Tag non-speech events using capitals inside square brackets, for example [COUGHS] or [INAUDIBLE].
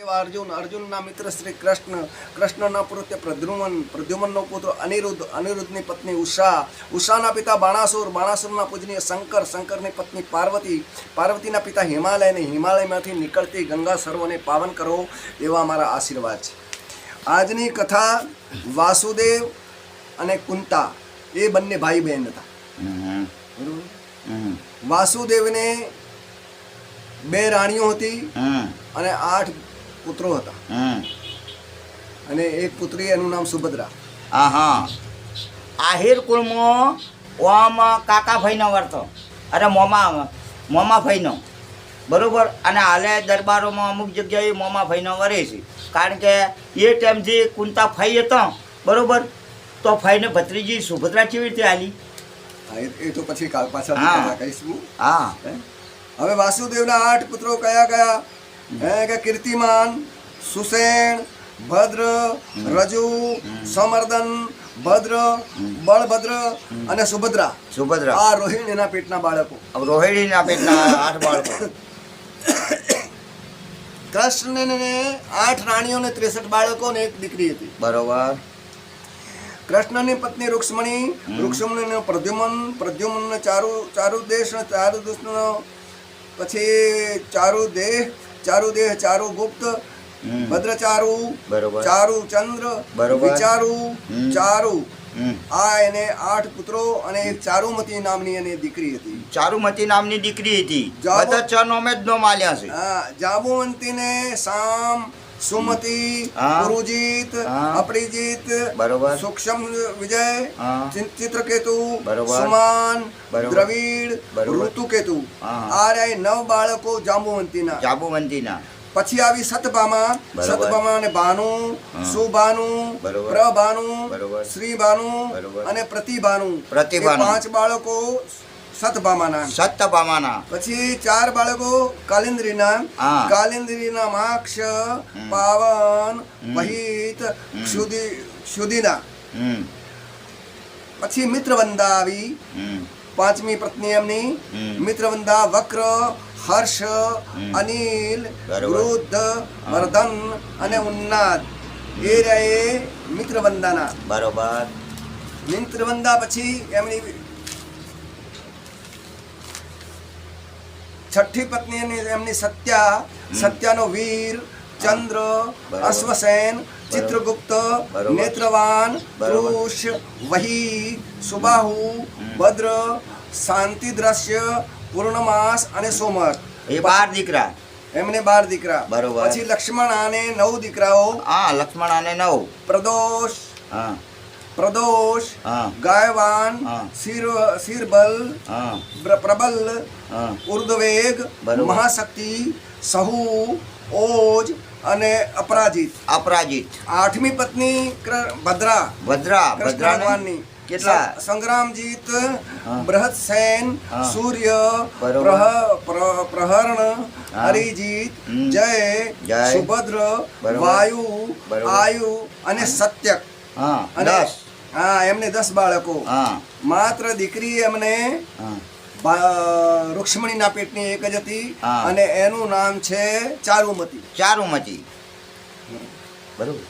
અર્જુન અર્જુનના મિત્ર શ્રી કૃષ્ણ કૃષ્ણના પુત્ર પ્રદ્યુમન પ્રદ્યુમનનો પુત્ર અનિરુદ્ધ અનિરુદ્ધની પત્ની ઉષા ઉષાના પિતા બાણાસુર બાણાસુરના પૂજનીય શંકર શંકરની પત્ની પાર્વતી પાર્વતીના પિતા હિમાલય અને હિમાલયમાંથી નીકળતી ગંગા સર્વને પાવન કરો એવા મારા આશીર્વાદ છે. આજની કથા વાસુદેવ અને કુંતા એ બંને ભાઈ બહેન હતા વાસુદેવને બે રાણીઓ હતી અને આઠ પુત્રો હતા. અને એક પુત્રી એનું નામ સુભદ્રા. આહા. આહિર કુળમાં ઓમ કાકા ભાઈનો વર્તો. અરે મોમા મોમા ભાઈનો બરોબર? અને હાલે દરબારોમાં અમુક જગ્યાએ મોમા ભાઈનો વરે છે. કારણ કે એ ટાઈમ જે કુંતા ફાઈ હતો. બરોબર? તો ફાઈને ભત્રીજી સુભદ્રા કેવી રીતે આલી એ તો પછી કાલ પાછળ હા. કહીશું. હા. હે? હવે વાસુદેવના આઠ પુત્રો કયા કયા? હે કે કીર્તિમાન સુસેન ભદ્ર રજુ સમર્દન ભદ્ર બળભદ્ર અને સુભદ્રા. સુભદ્રા. આ રોહિણીના પેટના બાળકો. રોહિણીના પેટના આઠ બાળકો. [COUGHS] કૃષ્ણને આઠ રાણીઓ ને ત્રેસઠ બાળકો ને એક દીકરી હતી. બરોબર. કૃષ્ણની પત્ની રૂક્ષ્મણી રૂક્ષ્મણીનો પ્રદ્યુમન પ્રદ્યુમન ચારુ ચારુ દેશ ચારુ દેશનો પછી ચારુ દેહ ચારુ દેહ ચારુ ગુપ્ત. ભદ્રચારુ ચારુ ચંદ્ર વિચારુ ચારુ. આ એને આઠ પુત્રો અને એક ચારુમતી નામની એની દીકરી હતી. ચારુમતી નામની દીકરી હતી. બધા છ નોમે જ નોમ આલ્યા છે. હા જાબુવંતીને સામ સુમતી. ગુરુજીત અપરિજીત બરોબર. સૂક્ષ્મ વિજય ચિત્રકેતુ બરોબર. સુમાન દ્રવિડ ઋતુકેતુ આ રહ્યા નવ બાળકો જાંબુવંતીના જાબુવંતીના પછી આવી સતભામા. સતભામા અને ભાનુ. સુભાનુ બરોબર. પ્રભાનુ બરોબર. શ્રીભાનુ બરોબર. અને પ્રતિભાનુ પ્રતિભાનુ. પાંચ બાળકો સતભામાના. સત્તભામાના પછી ચાર બાળકો કાલિન્દ્રીના કાલિન્દ્રીના માક્ષ પાવન વહિત ક્ષુધિ ક્ષુધિના પછી મિત્રવંદા આવી પાંચમી પત્ની એમની. મિત્રવંદા વક્ર હર્ષ અનિલ વૃદ્ધ વર્ધન અને ઉન્નાદ. એ રહે મિત્રવંદાના. બરોબર. મિત્રવંદા પછી એમની છઠ્ઠી પત્ની એમની સત્યા સત્યાનો વીર ચંદ્ર અશ્વસેન ચિત્રગુપ્ત. નેત્રવાન. કૃષ વહી સુબાહુ ભદ્ર શાંતિ દ્રશ્ય પૂર્ણમાસ અને સોમર એ બાર દીકરા. એમને બાર દીકરા. બરોબર. પછી લક્ષ્મણ આને નવ દીકરાઓ. હા લક્ષ્મણ આને નવ. પ્રદોષ. હા. પ્રદોષ હા ગાયવાન હા. શિર શિરબલ પ્રબલ હા ઉર્ધવેગ મહાશક્તિ સહુ ઓજ અને અપરાજિત. અપરાજિત. આઠમી પત્ની ભદ્રા ભદ્રા ભદ્રા ભગવાનની કેટલા સંગ્રામજીત હા. બૃહત્સેન સૂર્ય પ્રહરણ હરિજીત જય. સુભદ્ર. વાયુ આયુ અને સત્યક હા દસ. હા એમને દસ બાળકો. હા. માત્ર દીકરી એમને રૂક્ષ્મણીના પેટની એક જ હતી અને એનું નામ છે ચારુમતી. ચારુમતી. બરોબર.